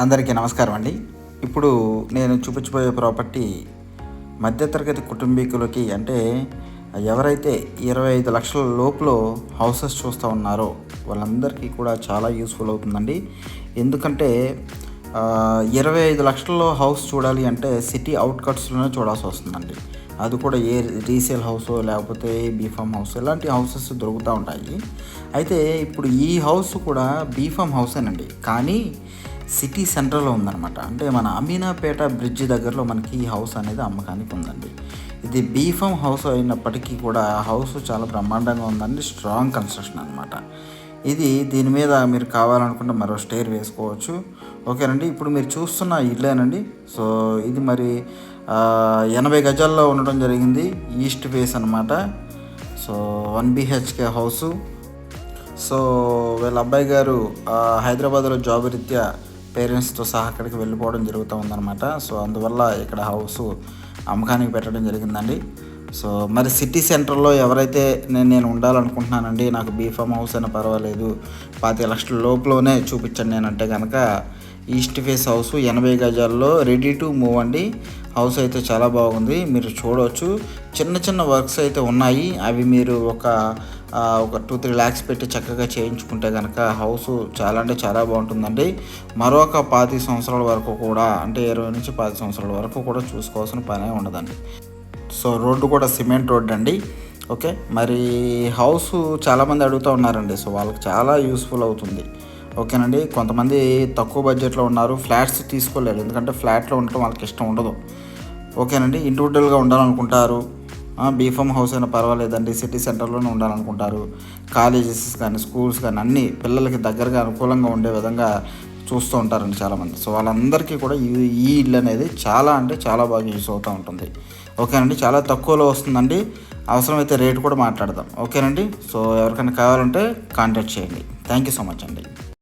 అందరికీ నమస్కారం అండి. ఇప్పుడు నేను చూపించబోయే ప్రాపర్టీ మధ్యతరగతి కుటుంబీకులకి అంటే ఎవరైతే ఇరవై ఐదు లక్షల లోపులో హౌసెస్ చూస్తూ ఉన్నారో వాళ్ళందరికీ కూడా చాలా యూస్ఫుల్ అవుతుందండి. ఎందుకంటే ఇరవై ఐదు లక్షల్లో హౌస్ చూడాలి అంటే సిటీ అవుట్కట్స్లోనే చూడాల్సి వస్తుందండి. అది కూడా ఏ రీసేల్ హౌస్ లేకపోతే బీఫామ్ హౌస్ ఇలాంటి హౌసెస్ దొరుకుతూ ఉంటాయి. అయితే ఇప్పుడు ఈ హౌస్ కూడా బీఫామ్ హౌసేనండి. కానీ సిటీ సెంటర్లో ఉందన్నమాట. అంటే మన అమీనాపేట బ్రిడ్జ్ దగ్గరలో మనకి ఈ హౌస్ అనేది అమ్మకానికి ఉందండి. ఇది బీఫామ్ హౌస్ అయినప్పటికీ కూడా హౌస్ చాలా బ్రహ్మాండంగా ఉందండి. స్ట్రాంగ్ కన్స్ట్రక్షన్ అనమాట ఇది దీని మీద మీరు కావాలనుకుంటే మరో స్టేర్ వేసుకోవచ్చు. ఓకేనండి ఇప్పుడు మీరు చూస్తున్న ఇల్లేనండి. సో ఇది మరి ఎనభై గజాల్లో ఉండడం జరిగింది. ఈస్ట్ ఫేస్ అనమాట so one BHK house. So వీళ్ళ అబ్బాయి గారు హైదరాబాద్లో జాబ్ రీత్యా పేరెంట్స్తో సహా అక్కడికి వెళ్ళిపోవడం జరుగుతూ ఉందన్నమాట. సో అందువల్ల ఇక్కడ హౌస్ అమ్మకానికి పెట్టడం జరిగిందండి. సో మరి సిటీ సెంటర్లో ఎవరైతే నేను నేను ఉండాలనుకుంటున్నానండి నాకు బీఫామ్ హౌస్ అయినా పర్వాలేదు పాతి లక్షల లోపలనే చూపించండి నేనంటే కనుక ఈస్ట్ ఫేస్ హౌస్ ఎనభై గజాల్లో రెడీ టు మూవ్ అండి. హౌస్ అయితే చాలా బాగుంది. మీరు చూడవచ్చు చిన్న చిన్న వర్క్స్ అయితే ఉన్నాయి. అవి మీరు ఒక ఒక టూ త్రీ ల్యాక్స్ పెట్టి చక్కగా చేయించుకుంటే కనుక హౌస్ చాలా అంటే చాలా బాగుంటుందండి. మరొక పాతి సంవత్సరాల వరకు కూడా అంటే ఇరవై నుంచి పాతి సంవత్సరాల వరకు కూడా చూసుకోవాల్సిన పనే ఉండదండి. సో రోడ్డు కూడా సిమెంట్ రోడ్డు అండి. ఓకే? మరి హౌస్ చాలామంది అడుగుతూ ఉన్నారండి. సో వాళ్ళకి చాలా యూస్ఫుల్ అవుతుంది. ఓకేనండి. కొంతమంది తక్కువ బడ్జెట్లో ఉన్నారు ఫ్లాట్స్ తీసుకోలేరు. ఎందుకంటే ఫ్లాట్లో ఉండటం వాళ్ళకి ఇష్టం ఉండదు. ఓకేనండి. ఇండివిజువల్గా ఉండాలనుకుంటారు. బీఫామ్ హౌస్ అయినా పర్వాలేదండి. సిటీ సెంటర్లోనే ఉండాలనుకుంటారు. కాలేజెస్ కానీ స్కూల్స్ కానీ అన్ని పిల్లలకి దగ్గరగా అనుకూలంగా ఉండే విధంగా చూస్తూ ఉంటారండి చాలామంది. సో వాళ్ళందరికీ కూడా ఈ ఈ ఇల్లు అనేది చాలా అంటే చాలా బాగా యూస్ అవుతూ ఉంటుంది. ఓకేనండి. చాలా తక్కువలో వస్తుందండి. అవసరమైతే రేట్ కూడా మాట్లాడదాం. ఓకేనండి. సో ఎవరికైనా కావాలంటే కాంటాక్ట్ చేయండి. థ్యాంక్ యూ సో మచ్ అండి.